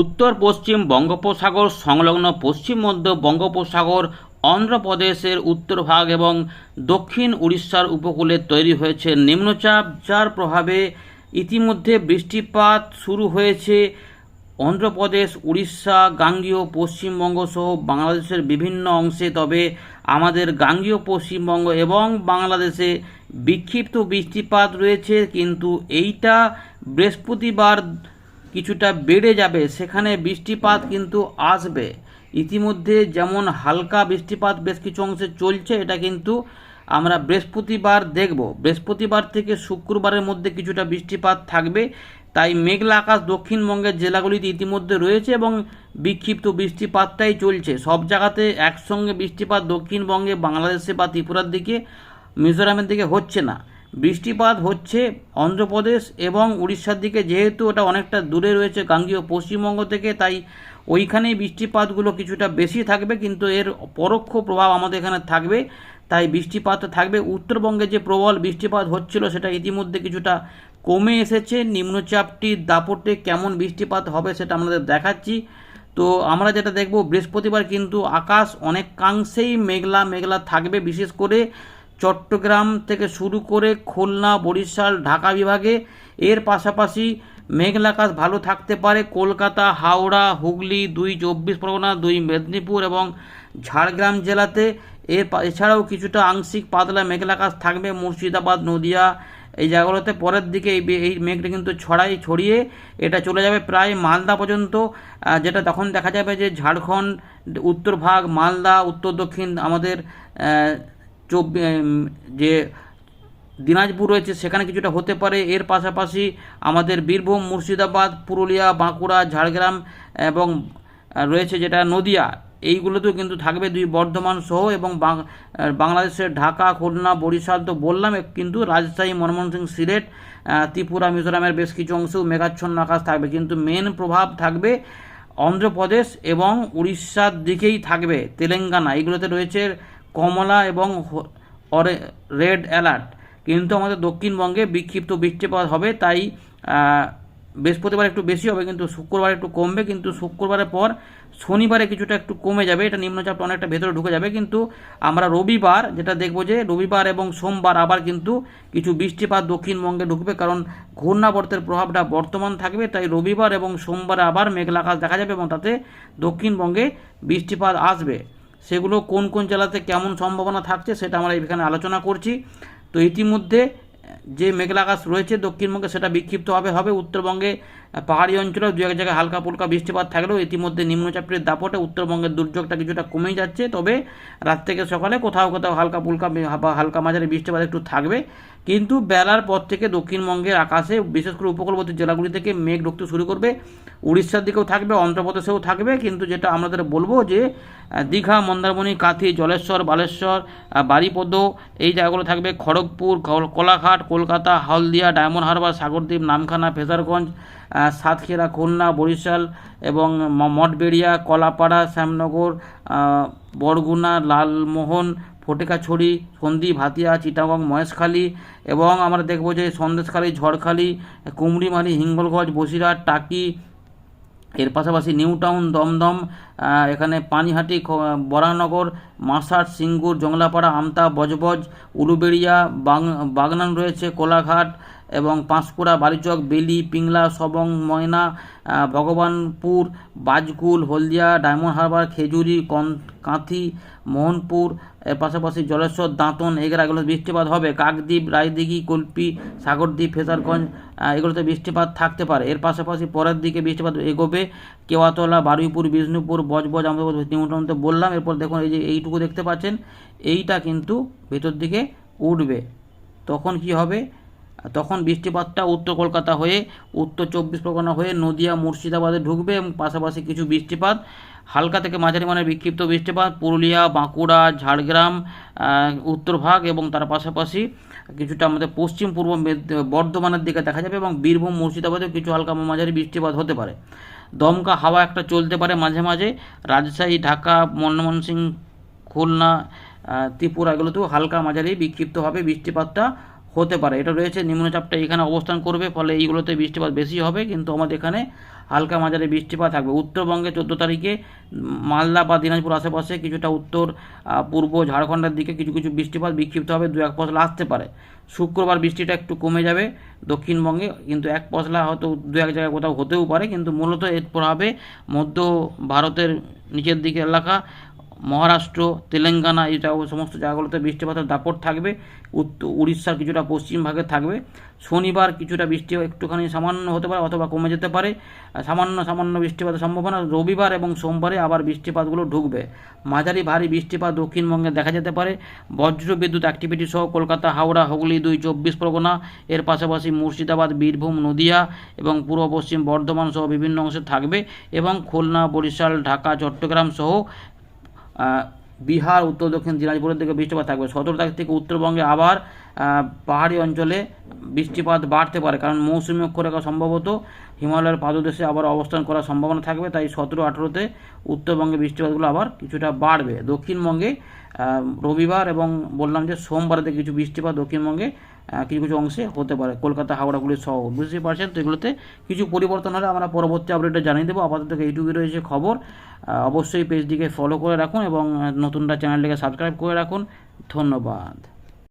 উত্তর পশ্চিম বঙ্গোপসাগর সংলগ্ন পশ্চিম মধ্য বঙ্গোপসাগর, অন্ধ্রপ্রদেশের উত্তর ভাগ এবং দক্ষিণ উড়িষ্যার উপকূলে তৈরি হয়েছে নিম্নচাপ, যার প্রভাবে ইতিমধ্যে বৃষ্টিপাত শুরু হয়েছে। অন্ধ্রপ্রদেশ, উড়িষ্যা, গাঙ্গীয় পশ্চিমবঙ্গ সহ বাংলাদেশের বিভিন্ন অংশে। তবে আমাদের গাঙ্গীয় পশ্চিমবঙ্গ এবং বাংলাদেশে বিক্ষিপ্ত বৃষ্টিপাত রয়েছে, কিন্তু এইটা বৃহস্পতিবার কিছুটা বেড়ে যাবে, সেখানে বৃষ্টিপাত কিন্তু আসবে। ইতিমধ্যে যেমন হালকা বৃষ্টিপাত বেশ কিছু অংশে চলছে, এটা কিন্তু আমরা বৃহস্পতিবার দেখব। বৃহস্পতিবার থেকে শুক্রবারের মধ্যে কিছুটা বৃষ্টিপাত থাকবে। তাই মেঘলা আকাশ দক্ষিণবঙ্গের জেলাগুলিতে ইতিমধ্যে রয়েছে এবং বিক্ষিপ্ত বৃষ্টিপাতটাই চলছে। সব জায়গাতে একসঙ্গে বৃষ্টিপাত দক্ষিণবঙ্গে, বাংলাদেশে বা ত্রিপুরার দিকে, মিজোরামের দিকে হচ্ছে না। বৃষ্টিপাত হচ্ছে অন্ধ্রপ্রদেশ এবং উড়িষ্যার দিকে, যেহেতু ওটা অনেকটা দূরে রয়েছে গাঙ্গীয় পশ্চিমবঙ্গ থেকে, তাই ওইখানেই বৃষ্টিপাতগুলো কিছুটা বেশি থাকবে, কিন্তু এর পরোক্ষ প্রভাব আমাদের এখানে থাকবে। তাই বৃষ্টিপাত থাকবে। উত্তরবঙ্গে যে প্রবল বৃষ্টিপাত হচ্ছিল, সেটা ইতিমধ্যে কিছুটা কমে এসেছে। নিম্নচাপটির দাপটে কেমন বৃষ্টিপাত হবে সেটা আমাদের দেখাচ্ছি। তো আমরা যেটা দেখব, বৃহস্পতিবার কিন্তু আকাশ অনেকাংশেই মেঘলা মেঘলা থাকবে। বিশেষ করে চট্টগ্রাম থেকে শুরু করে খুলনা, বরিশাল, ঢাকা বিভাগে। এর পাশাপাশি মেঘলা আকাশ ভালো থাকতে পারে। কলকাতা, হাওড়া, হুগলি, দুই চব্বিশ পরগনা, দুই মেদিনীপুর এবং ঝাড়গ্রাম জেলাতে। এর এছাড়াও কিছুটা আংশিক পাতলা মেঘলা আকাশ থাকবে। মুর্শিদাবাদ, নদিয়া এই জায়গাগুলোতে পরের দিকে এই মেঘটা কিন্তু ছড়াই ছড়িয়ে এটা চলে যাবে প্রায় মালদা পর্যন্ত। যেটা তখন দেখা যাবে যে ঝাড়খণ্ড, উত্তর ভাগ, মালদা, উত্তর দক্ষিণ আমাদের যে দিনাজপুর রয়েছে, সেখানে কিছুটা হতে পারে। এর পাশাপাশি আমাদের বীরভূম, মুর্শিদাবাদ, পুরুলিয়া, বাঁকুড়া, ঝাড়গ্রাম এবং রয়েছে যেটা নদিয়া। এইগুলোতেও কিন্তু থাকবে দুই বর্ধমান সহ এবং বাংলাদেশের ঢাকা, খুলনা, বরিশাল তো বললাম কিন্তু রাজশাহী, ময়মনসিংহ, সিলেট ত্রিপুরা, মিজোরামের বেশ কিছু অংশেও মেঘাচ্ছন্ন আকাশ থাকবে। কিন্তু মেন প্রভাব থাকবে অন্ধ্রপ্রদেশ এবং উড়িষ্যার দিকেই থাকবে তেলেঙ্গানা। এইগুলোতে রয়েছে কমলা এবং রেড অ্যালার্ট। কিন্তু আমাদের দক্ষিণবঙ্গে বিক্ষিপ্ত বৃষ্টিপাত হবে, তাই বৃহস্পতিবার একটু বেশি হবে, কিন্তু শুক্রবার একটু কমবে, কিন্তু শুক্রবারের পর শনিবারে কিছুটা একটু কমে যাবে, এটা নিম্নচাপটা অনেকটা ভেতরে ঢুকে যাবে, কিন্তু আমরা রবিবার যেটা দেখব যে রবিবার এবং সোমবার আবার কিন্তু কিছু বৃষ্টিপাত দক্ষিণবঙ্গে ঢুকবে, কারণ ঘূর্ণাবর্তের প্রভাবটা বর্তমান থাকবে, তাই রবিবার এবং সোমবারে আবার মেঘলা আকাশ দেখা যাবে এবং তাতে দক্ষিণবঙ্গে বৃষ্টিপাত আসবে। সেগুলো কোন কোন জেলাতে কেমন সম্ভাবনা থাকছে সেটা আমরা এখানে আলোচনা করছি। তো ইতিমধ্যে যে মেঘলা আকাশ রয়েছে দক্ষিণবঙ্গে সেটা বিক্ষিপ্তভাবে হবে, উত্তরবঙ্গে পাহাড়ি অঞ্চলেও দু এক জায়গায় হালকা ফুলকা বৃষ্টিপাত থাকলেও ইতিমধ্যে নিম্নচাপের দাপটে উত্তরবঙ্গের দুর্যোগটা কিছুটা কমে যাচ্ছে। তবে রাত থেকে সকালে কোথাও কোথাও হালকা ফুলকা বে- হালকা মাঝারি বৃষ্টিপাত একটু থাকবে। কিন্তু বেলার পর থেকে দক্ষিণবঙ্গের আকাশে বিশেষ করে উপকূলবর্তী জেলাগুলি থেকে মেঘ ঢুকতে শুরু করবে। উড়িষ্যার দিকেও থাকবে, অন্ধ্রপ্রদেশেও থাকবে। কিন্তু যেটা আমাদের বলব যে দীঘা, মন্দারমণি, কাঁথি, জলেশ্বর, বালেশ্বর বারিপদ এই জায়গাগুলো থাকবে। খড়গপুর, কল- কোলাঘাট, কলকাতা, হলদিয়া, ডায়মন্ড হারবার, সাগরদ্বীপ, নামখানা ফেজারগঞ্জ সাতক্ষীরা, খুলনা, বরিশাল এবং মঠবেড়িয়া, কলাপাড়া, শ্যামনগর বরগুনা, লালমোহন, ফটিকাছড়ি সন্দ্বীপ হাতিয়া চিটাগং, মহেশখালী এবং আমরা দেখব যে সন্দেশখালী, ঝড়খালি, কুমড়িমারি, হিঙ্গলগঞ্জ, বসিরহাট, টাকি, এর পাশাপাশি নিউ টাউন দমদম এখানে পানিহাটি বরানগর মাসাট সিঙ্গুর, জংলাপাড়া, আমতা, বজবজ, উলুবেড়িয়া বাগনান রয়েছে, কোলাঘাট এবং পাঁশকুড়া, বালিচক, বেলি, পিংলা, সবং, ময়না ভগবানপুর, বাজকুল, হলদিয়া, ডায়মন্ড হারবার, খেজুরি কাঁথি, মোহনপুর, এর পাশাপাশি জলেশ্বর, দাঁতন এগুলো এগুলো বৃষ্টিপাত হবে। কাকদ্বীপ, রায়দিঘি, কল্পি, সাগরদ্বীপ, ফেসারগঞ্জ এগুলোতে বৃষ্টিপাত থাকতে পারে। এর পাশাপাশি পরের দিকে বৃষ্টিপাত এগোবে। কেওয়াতলা, বারুইপুর, বিষ্ণুপুর, বজবজ আমরা নিউটন তো বললাম। এরপর দেখুন এই যে এইটুকু দেখতে পাচ্ছেন, এইটা কিন্তু ভেতর দিকে উঠবে। তখন কি হবে? তখন বৃষ্টিপাতটা উত্তর কলকাতা হয়ে উত্তর চব্বিশ পরগনা হয়ে নদিয়া, মুর্শিদাবাদে ঢুকবে এবং পাশাপাশি কিছু বৃষ্টিপাত। হালকা থেকে মাঝারি মানের বিক্ষিপ্ত বৃষ্টিপাত পুরুলিয়া, বাঁকুড়া, ঝাড়গ্রাম উত্তরভাগ এবং তার পাশাপাশি কিছুটা আমাদের পশ্চিম পূর্ব বর্ধমানের দিকে দেখা যাবে এবং বীরভূম, মুর্শিদাবাদেও কিছু হালকা মাঝারি বৃষ্টিপাত হতে পারে। দমকা হাওয়া একটা চলতে পারে মাঝে মাঝে। রাজশাহী, ঢাকা ময়মনসিংহ খুলনা ত্রিপুরা এগুলোতেও হালকা মাঝারি বিক্ষিপ্তভাবে বৃষ্টিপাতটা। হতে পারে। এটা রয়েছে নিম্নচাপটা এখানে অবস্থান করবে, ফলে এইগুলোতে বৃষ্টিপাত বেশি হবে, কিন্তু আমাদের এখানে হালকা মাঝারি বৃষ্টিপাত থাকবে। উত্তরবঙ্গে চোদ্দ তারিখে মালদা বা দিনাজপুর আশেপাশে কিছুটা উত্তর পূর্ব ঝাড়খণ্ডের দিকে কিছু কিছু বৃষ্টিপাত বিক্ষিপ্ত হবে, দু এক পশলা আসতে পারে। শুক্রবার বৃষ্টিটা একটু কমে যাবে দক্ষিণবঙ্গে, কিন্তু এক পশলা হয়তো দু এক জায়গায় কোথাও হতেও পারে, কিন্তু মূলত এর প্রভাবে মধ্য ভারতের নিচের দিকে এলাকা মহারাষ্ট্র, তেলেঙ্গানা ও সমস্ত জায়গাগুলোতে বৃষ্টিপাতের দাপট থাকবে। উত্তর উড়িষ্যার কিছুটা পশ্চিম ভাগে থাকবে। শনিবার কিছুটা বৃষ্টি একটুখানি সামান্য হতে পারে অথবা কমে যেতে পারে। সামান্য সামান্য বৃষ্টিপাতের সম্ভাবনা। রবিবার এবং সোমবারে আবার বৃষ্টিপাতগুলো ঢুকবে। মাঝারি ভারী বৃষ্টিপাত দক্ষিণবঙ্গে দেখা যেতে পারে। বজ্র বিদ্যুৎ অ্যাক্টিভিটি সহ কলকাতা, হাওড়া, হুগলি দুই, চব্বিশ পরগনা, এর পাশাপাশি মুর্শিদাবাদ, বীরভূম, নদিয়া এবং পূর্ব পশ্চিম বর্ধমান সহ বিভিন্ন অংশে থাকবে এবং খুলনা, বরিশাল, ঢাকা, চট্টগ্রাম সহ বিহার, উত্তর, দক্ষিণ, দিনাজপুরের দিকে বৃষ্টিপাত থাকবে। সতেরো তারিখ থেকে উত্তরবঙ্গে আবার পাহাড়ি অঞ্চলে বৃষ্টিপাত বাড়তে পারে, কারণ মৌসুমি অক্ষরেখা সম্ভবত হিমালয়ের পাদদেশে আবার অবস্থান করার সম্ভাবনা থাকবে, তাই সতেরো, আঠেরোতে উত্তরবঙ্গে বৃষ্টিপাতগুলো আবার কিছুটা বাড়বে। দক্ষিণবঙ্গে রবিবার এবং বললাম যে সোমবারেতে কিছু বৃষ্টিপাত দক্ষিণবঙ্গে কিছু কিছু অংশে হতে পারে। কলকাতা হাওড়াগুলি সহ বুঝতে পারছেন? তো এগুলোতে কিছু পরিবর্তন হলে আমরা পরবর্তী আপডেটে জানিয়ে দেবো। আপাতত এইটুকুই রয়েছে খবর। অবশ্যই পেজটিকে ফলো করে রাখুন এবং নতুনটা চ্যানেলটিকে সাবস্ক্রাইব করে রাখুন। ধন্যবাদ।